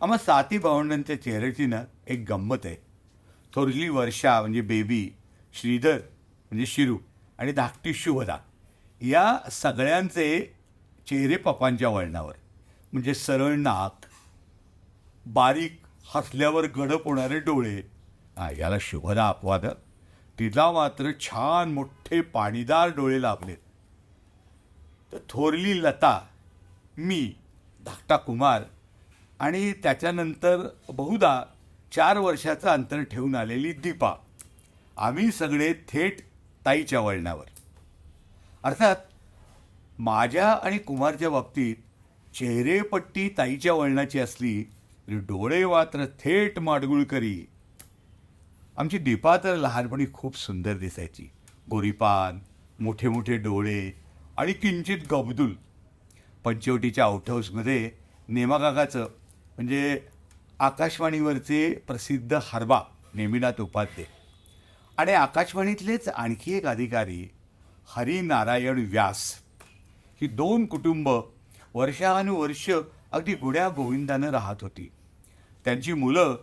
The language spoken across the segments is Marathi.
आम्हा साती भावंडांच्या चेहऱ्याची ना एक गंमत आहे. थोरली वर्षा म्हणजे बेबी श्रीधर म्हणजे शिरू आणि धाकटी शुभदा या सगळ्यांचे चेहरे पप्पांच्या वळणावर. म्हणजे सरळ नाक बारीक हसल्यावर गडप होणारे डोळे. हा याला शुभदा अपवाद. तिला मात्र छान मोठे पाणीदार डोळे लाभलेत तर थोरली लता मी धाकटा कुमार आणि त्याच्यानंतर बहुधा चार वर्षाचं अंतर ठेवून आलेली दीपा. आम्ही सगळे थेट ताईच्या वळणावर. अर्थात माझ्या आणि कुमारच्या बाबतीत चेहरेपट्टी ताईच्या वळणाची असली तरी डोळे मात्र थेट माडगुळकरी आमची दीपा तर लहानपणी खूप सुंदर दिसायची. गोरीपान मोठे मोठे डोळे आणि किंचित गबदूल. पंचवटीच्या आउटहाऊसमध्ये नेमाकाकाचं म्हणजे आकाशवाणीवरचे प्रसिद्ध हरबा नेमिनाथ उपाध्ये. आणि आकाशवाणीतलेच आणखी एक अधिकारी हरिनारायण व्यास. ही दोन कुटुंब वर्षानुवर्ष अगदी गुड्या गोविंदानं राहत होती. त्यांची मुलं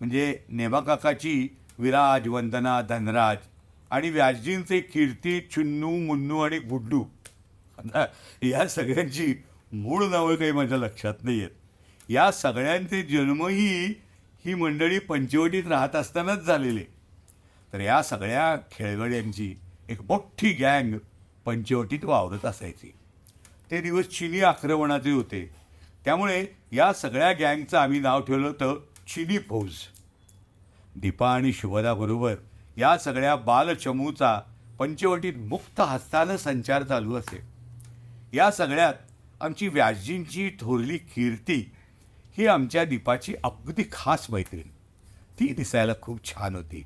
म्हणजे नेमाकाकाची विराज वंदना धनराज आणि व्यासजींचे कीर्ती चुन्नू मुन्नू आणि गुड्डू. या सगळ्यांची मूळ नावं काही माझ्या लक्षात नाही आहेत या सगळ्यांचे जन्मही ही मंडळी पंचवटीत राहत असतानाच झालेले. तर या सगळ्या खेळगड्यांची एक मोठी गँग पंचवटीत वावरत असायची. ते दिवस चिनी आक्रमणाचे होते. त्यामुळे या सगळ्या गँगचं आम्ही नाव ठेवलं होतं चिनी फौज. दीपा आणि शुभदाबरोबर या सगळ्या बालचमूचा पंचवटीत मुक्त हस्तानं संचार चालू असे. या सगळ्यात आमची व्यासजींची थोरली कीर्ती ही आमच्या दीपाची अगदी खास मैत्रीण. ती दिसायला खूप छान होती.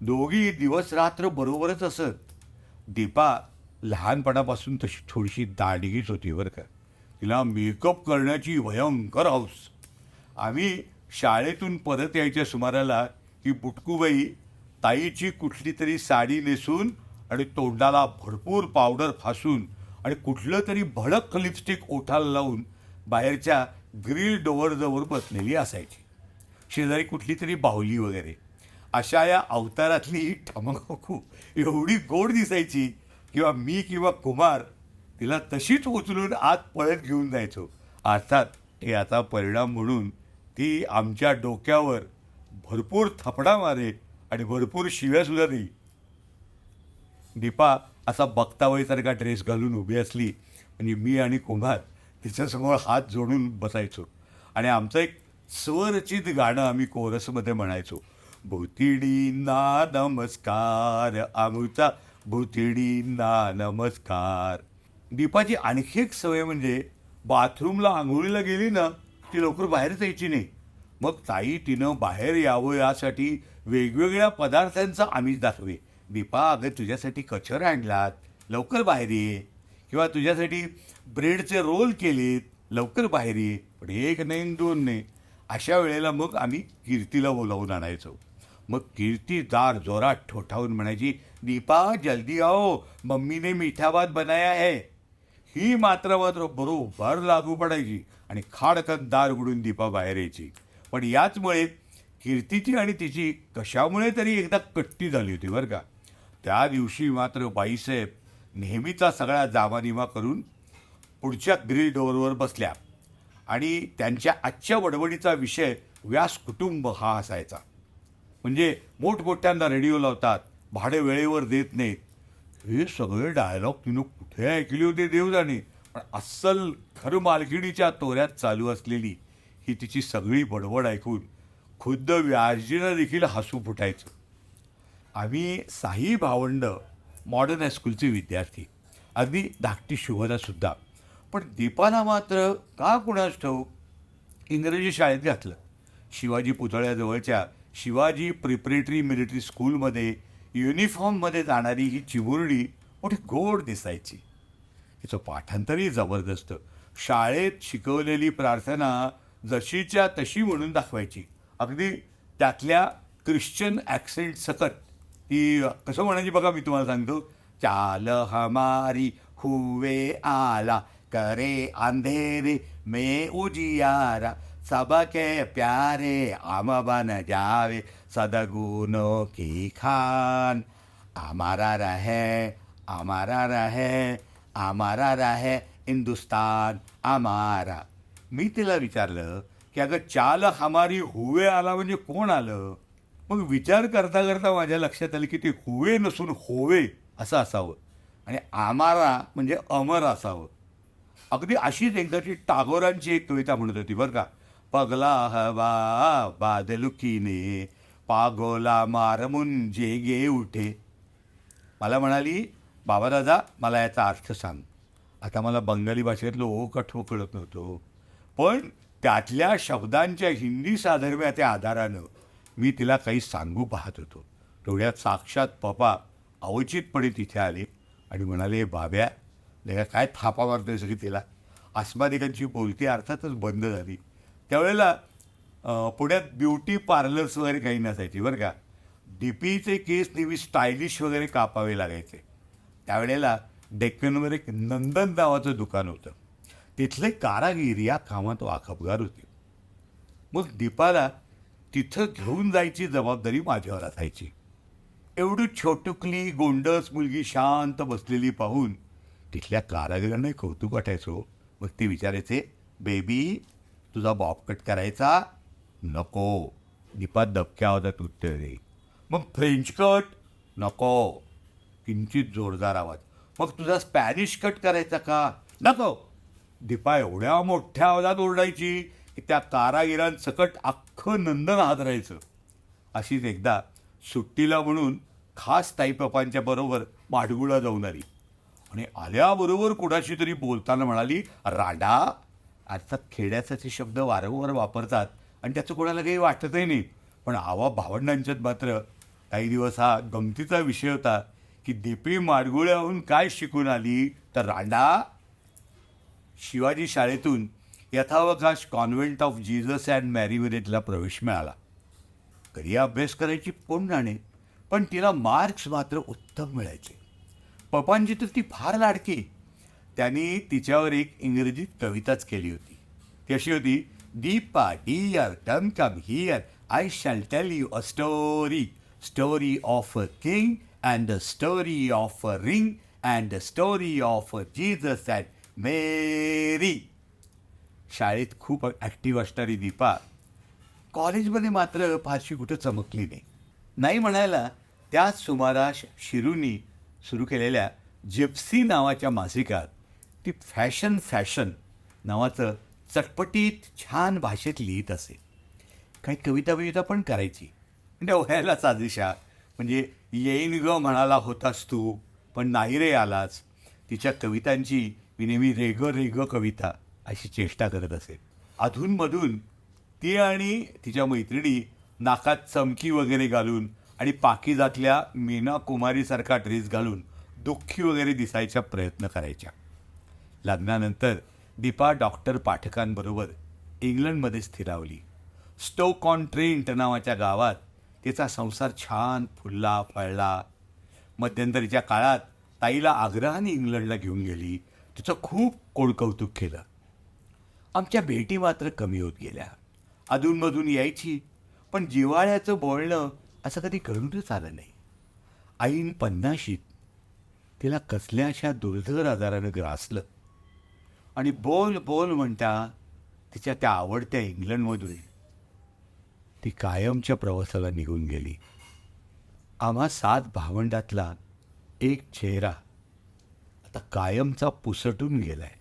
दोघी दिवस रात्र बरोबरच असत. दीपा लहानपणापासून तशी थोडीशी दांडगीच होती बरं का. तिला मेकअप करण्याची भयंकर हौस. आम्ही शाळेतून परत यायच्या सुमाराला ही बुटकूबाई ताईची कुठली तरी साडी नेसून आणि तोंडाला भरपूर पावडर फासून आणि कुठलं तरी भडक लिपस्टिक ओठाला लावून बाहेरच्या ग्रिल डोअरजवळ बसलेली असायची. शेजारी कुठली तरी बाहुली वगैरे. अशा या अवतारातली ठमकू एवढी गोड दिसायची किंवा मी किंवा कुमार तिला तशीच उचलून आत पळत घेऊन जायचो. अर्थात याचा परिणाम म्हणून ती आमच्या डोक्यावर भरपूर थपडा मारे आणि भरपूर शिव्यासुद्धा देई. दीपा असा बघतावईसारखा ड्रेस घालून उभी असली म्हणजे मी आणि कुंभार तिच्यासमोर हात जोडून बसायचो. आणि आमचं एक स्वरचित गाणं आम्ही कोरसमध्ये म्हणायचो. भूतिडींना नमस्कार आमचा भूतिडींना नमस्कार. दीपाची आणखी एक सवय म्हणजे बाथरूमला आंघोळीला गेली ना ती लवकर बाहेरच यायची नाही. मग ताई तिनं बाहेर यावं यासाठी वेगवेगळ्या पदार्थांचा आम्हीच दाखवे. दीपा अगं तुझ्यासाठी कचर आणलात. लवकर बाहेर ये. किंवा तुझ्यासाठी ब्रेडचे रोल केलेत लवकर बाहेर ये पण एक नाही दोन नाही. अशा वेळेला मग आम्ही कीर्तीला बोलावून आणायचो. मग कीर्ती दार जोरात ठोठावून म्हणायची दीपा जल्दी आओ मम्मीने मिठाबाद बनाया है ही मात्र मात्र बरोबर लागू पडायची आणि खाडकन दार उघडून दीपा बाहेर यायची. पण याचमुळे कीर्तीची आणि तिची कशामुळे तरी एकदा कट्टी झाली होती बरं का. त्या दिवशी मात्र बाईसाहेब नेहमीचा सगळा जामानिमा करून पुढच्या ग्रिल डोअरवर बसल्या. आणि त्यांच्या आजच्या वडवडीचा विषय व्यास कुटुंब हा असायचा. म्हणजे मोठमोठ्यांना रेडिओ लावतात भाडे वेळेवर देत नाहीत. हे सगळे डायलॉग तिनं कुठे ऐकले होते देव जाणे पण अस्सल खरं मालकिणीच्या तोऱ्यात चालू असलेली ही तिची सगळी बडबड ऐकून खुद्द व्यासजीनं देखील हसू फुटायचं. आम्ही साई भावंड मॉडर्न हायस्कूलचे विद्यार्थी. अगदी धाकटी शुभदासुद्धा पण दीपाला मात्र का कुणास ठाऊक? इंग्रजी शाळेत घातलं. शिवाजी पुतळ्याजवळच्या शिवाजी प्रिपरेटरी मिलिटरी स्कूलमध्ये युनिफॉर्ममध्ये जाणारी ही चिमुरडी मोठी गोड दिसायची. तिचं पाठांतरही जबरदस्त. शाळेत शिकवलेली प्रार्थना जशीच्या तशी म्हणून दाखवायची. अगदी त्यातल्या ख्रिश्चन ॲक्सेंट सकट ती कसं म्हणायची बघा मी तुम्हाला सांगतो. चाल हमारी हुवे आला करे अंधेरे मे उजियारा सबके प्यारे आम बन जावे सदगुणों की खान। आमारा रहे आमारा रहे आमारा रहे हिंदुस्तान आमारा मी तिला विचारलं की अगं चाल हमारी हुवे आला म्हणजे कोण आलं? मग विचार करता करता माझ्या लक्षात आलं की ते हुवे नसून होवे असं असावं. आणि आमारा म्हणजे अमर असावं. अगदी अशीच एकदाची टागोरांची एक कविता म्हणत होती बरं का. पगला हवा बादलुकीने पागोला मारमुन जेगे उठे. मला म्हणाली बाबा दादा मला याचा अर्थ सांग. आता मला बंगाली भाषेतलं ओ कठो कळत नव्हतो. पण त्यातल्या शब्दांच्या हिंदी साधर्म्याच्या आधारानं मी तिला काही सांगू पाहत होतो. तेवढ्यात साक्षात पप्पा अवचितपणे तिथे आले आणि म्हणाले बाब्या नाही काय थापा मारते सगळी तिला? अस्मादिकांची बोलती अर्थातच बंद झाली. त्यावेळेला पुण्यात ब्युटी पार्लर्स वगैरे काही नसायची बरं का? डी पीचे केस नेहमी स्टायलिश वगैरे कापावे लागायचे. त्यावेळेला डेक्कनवर एक नंदन नावाचं दुकान होतं. तिथले कारागीर या कामात वाखबगार होते. मग दीपाला तिथं घेऊन जायची जबाबदारी माझ्यावर असायची. एवढी छोटुकली गोंडस मुलगी शांत बसलेली पाहून तिथल्या कारागिरांनाही कौतुक वाटायचो हो. मग ते विचारायचे बेबी तुझा बॉब कट करायचा? नको. दीपात दबक्या आवाजात उत्तर दे. मग फ्रेंच कट? नको. किंचित जोरदार आवाज. मग तुझा स्पॅनिश कट करायचा का? नको. दीपा एवढ्या मोठ्या आवाजात ओरडायची की त्या कारागिरांसकट अख्खं नंदन हादरायचं. अशीच एकदा सुट्टीला म्हणून खास ताईपापांच्या बरोबर माडगुळा जाऊन आली. आणि आल्याबरोबर कुणाशी तरी बोलताना म्हणाली राडा अर्थात खेड्याचा ते शब्द वारंवार वापरतात आणि त्याचं कोणाला काही वाटतही नाही. पण आवा भावंडांच्यात मात्र काही दिवस हा गमतीचा विषय होता की दीपी माडगुळ्याहून काय शिकून आली तर रांडा शिवाजी शाळेतून यथावकाश कॉन्व्हेंट ऑफ जीजस अँड मॅरीविरेटला प्रवेश मिळाला. कधी अभ्यास करायची कोण जाणे पण तिला मार्क्स मात्र उत्तम मिळायचे. पप्पांची तर ती फार लाडकी. त्यांनी तिच्यावर एक इंग्रजीत कविताच केली होती. ती अशी होती Deepa dear term come here. I shall tell you a story story of a king and the story of a ring and the story of a Jesus and Mary शाळेत खूप ॲक्टिव्ह असणारी दीपा कॉलेजमध्ये मात्र फारशी कुठं चमकली नाही. नाही म्हणायला त्याच सुमारास शिरूनी सुरू केलेल्या जिप्सी नावाच्या मासिकात ती फॅशन फॅशन नावाचं चटपटीत छान भाषेत लिहित असे. काही कविता बिविता पण करायची. म्हणजे साजिशा. म्हणजे येईन ग म्हणाला होतास तू पण नाही रे आलाच तिच्या कवितांची मी नेहमी रेग रेग कविता. अशी चेष्टा करत असे अधूनमधून ती आणि तिच्या मैत्रिणी नाकात चमकी वगैरे घालून आणि पाकिजातल्या मीना कुमारीसारखा ड्रेस घालून दुःखी वगैरे दिसायचा प्रयत्न करायच्या. लग्नानंतर दीपा डॉक्टर पाठकांबरोबर इंग्लंडमध्ये स्थिरावली. स्टोक ऑन ट्रेंट नावाच्या गावात तिचा संसार छान फुलला फळला. मध्यंतरीच्या काळात ताईला आग्रहाने इंग्लंडला घेऊन गेली. तिचं खूप कोडकौतुक केलं. आमच्या भेटी मात्र कमी होत गेल्या. अधूनमधून यायची. पण जिव्हाळ्याचं बोलणं असं कधी करूनच आलं नाही. आईन पन्नाशीत तिला कसल्याशा दुर्धर आजारानं ग्रासलं. आणि बोल बोल म्हणता तिच्या त्या आवडत्या इंग्लंडमधून ती कायमच्या प्रवासाला निघून गेली. आम्हा सात भावंडातला एक चेहरा आता कायमचा पुसटून गेलाय.